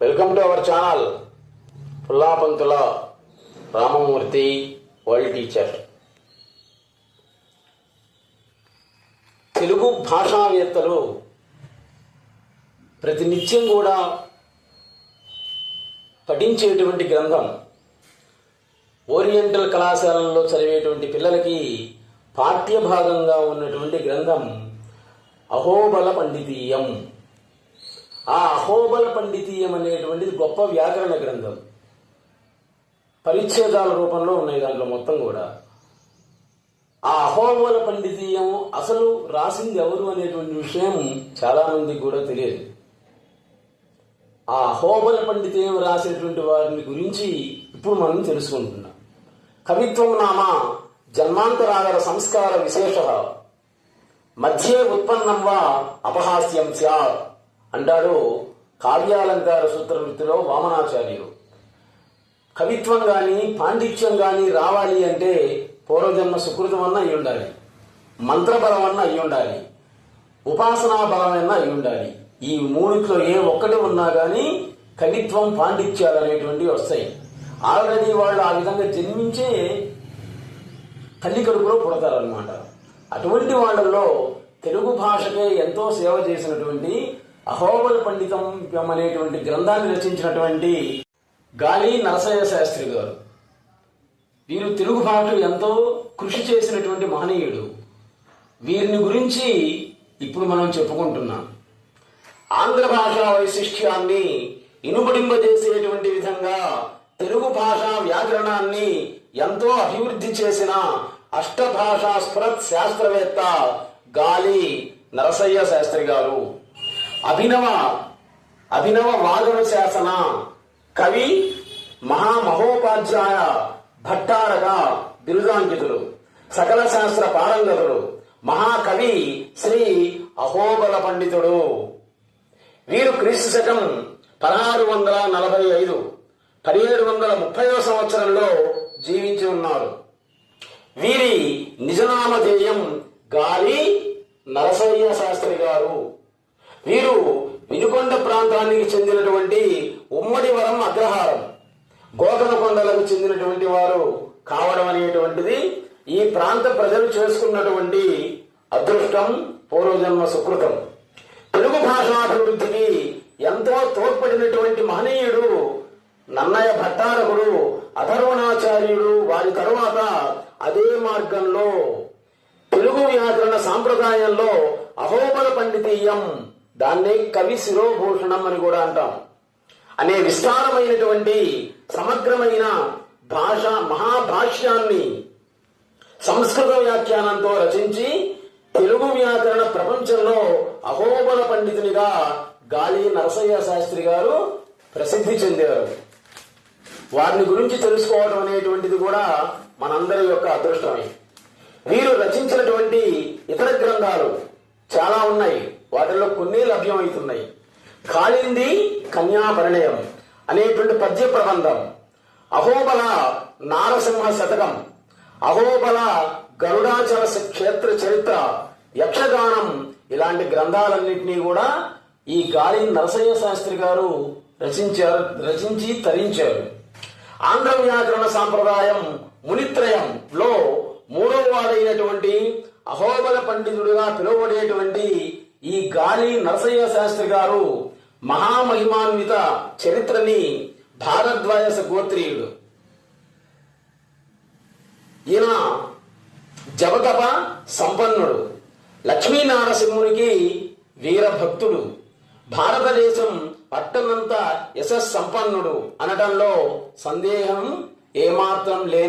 Welcome to our channel Pullapantula Ramamurthy world teacher Telugu భాషావేత్తలు ప్రతినిత్యం కూడా పఠించేటువంటి గ్రంథం ఓరియంటల్ కళాశాలల్లో చదివేటువంటి పిల్లలకి పాఠ్య భాగంగా ఉన్నటువంటి గ్రంథం అహోబల పండితీయం ఆ అహోబల పండితీయం అనేటువంటిది గొప్ప వ్యాకరణ గ్రంథం. పరిచ్ఛేదాల రూపంలో ఉన్నాయి దాంట్లో మొత్తం కూడా. ఆ అహోబల పండితీయం అసలు రాసింది ఎవరు అనేటువంటి విషయం చాలా మందికి కూడా తెలియదు. ఆ అహోబల పండితీయం రాసినటువంటి వారిని గురించి ఇప్పుడు మనం తెలుసుకుంటున్నాం. కవిత్వం నామ జన్మాంతరాగర సంస్కార విశేష మధ్యే ఉత్పన్నం వా అపహాస్యం స్యాత్. అంటాడు కావ్యాలంకార సూత్రవృత్తిలో వామనాచార్యులు. కవిత్వం కానీ పాండిత్యం కానీ రావాలి అంటే పూర్వజన్మ సుకృతం అన్న అయి ఉండాలి. మంత్రబలం అన్న అయి ఉండాలి. ఉపాసనా బలమైనా అయి ఉండాలి. ఈ మూడిట్లో ఏ ఒక్కటి ఉన్నా కానీ కవిత్వం పాండిత్యాలు అనేటువంటివి వస్తాయి. ఆల్రెడీ వాళ్ళు ఆ విధంగా జన్మించే తల్లి కడుపులో పుడతారనమాట అటువంటి వాళ్ళల్లో తెలుగు భాషకే ఎంతో సేవ చేసినటువంటి అహోబల పండితం అనేటువంటి గ్రంథాన్ని రచించినటువంటి గాలి నరసయ్య శాస్త్రి గారు. వీరు తెలుగు భాషకు ఎంతో కృషి చేసినటువంటి మహనీయుడు. వీరిని గురించి ఇప్పుడు మనం చెప్పుకుంటున్నాం. ఆంధ్ర భాషా వైశిష్ట్యాన్ని ఇనుబడింపజేసేటువంటి విధంగా తెలుగు భాషా వ్యాకరణాన్ని ఎంతో అభివృద్ధి చేసిన అష్టభాషా స్ఫురత్ శాస్త్రవేత్త గాలి నరసయ్య శాస్త్రి గారు. అభినవ అభినవ వాదన శాసన కవి మహామహోపాధ్యాయ భట్టారక బిరుదాంకితులు సకల శాస్త్ర పారంగతులు మహాకవి శ్రీ అహోబల పండితుడు. వీరు క్రీస్తు శకం పదహారు వందల నలభై ఐదు పదిహేడు వందల ముప్పైవ సంవత్సరంలో జీవించి ఉన్నారు. వీరి నిజనామధేయం గాలి నరసయ్య శాస్త్రి గారు. వీరు వినుకొండ ప్రాంతానికి చెందినటువంటి ఉమ్మడి వరం అగ్రహారం. గోకనకొండలకు చెందినటువంటి వారు కావడం అనేటువంటిది ఈ ప్రాంత ప్రజలు చేసుకున్నటువంటి అదృష్టం పూర్వజన్మ సుకృతం. తెలుగు భాషాభివృద్ధికి ఎంతో తోడ్పడినటువంటి మహనీయుడు నన్నయ్య భట్టారకుడు అధర్వణాచార్యుడు వారి తరువాత అదే మార్గంలో తెలుగు వ్యాకరణ సాంప్రదాయంలో అహోబల పండితీయం దాన్నే కవి శిరోభూషణం అని కూడా అంటాం. అనే విస్తారమైనటువంటి సమగ్రమైన భాష మహాభాష్యాన్ని సంస్కృత వ్యాఖ్యానంతో రచించి తెలుగు వ్యాకరణ ప్రపంచంలో అహోబల పండితునిగా గాలి నరసయ్య శాస్త్రి గారు ప్రసిద్ధి చెందారు. వారిని గురించి తెలుసుకోవడం అనేటువంటిది కూడా మనందరి యొక్క అదృష్టమే. వీరు రచించినటువంటి ఇతర గ్రంథాలు చాలా ఉన్నాయి. వాటిల్లో కొన్ని లభ్యమవుతున్నాయి. కాళింది కన్యాపరిణయం అనేటువంటి పద్య ప్రబంధం. అహోబల నారసింహ శతకం. అహోబల గరుడాచల క్షేత్ర చరిత్ర యక్షగానం ఇలాంటి గ్రంథాలన్నింటినీ కూడా ఈ గాలి నరసయ్య శాస్త్రి గారు రచించారు రచించి తరించారు. ఆంధ్ర వ్యాకరణ సాంప్రదాయం మునిత్రయం లో మూడవ వాడైనటువంటి అహోబల పండితుడిగా పిలువబడేటువంటి ఈ గాలి నరసయ్య శాస్త్రి గారు మహామహిమాన్విత చరిత్రని భారద్వాయస గోత్రీయుడు. ఈయన జపతప సంపన్నుడు. లక్ష్మీనారసింహునికి వీరభక్తుడు. భారతదేశం పట్టనంత యశస్ సంపన్నుడు అనటంలో సందేహం ఏమాత్రం లేని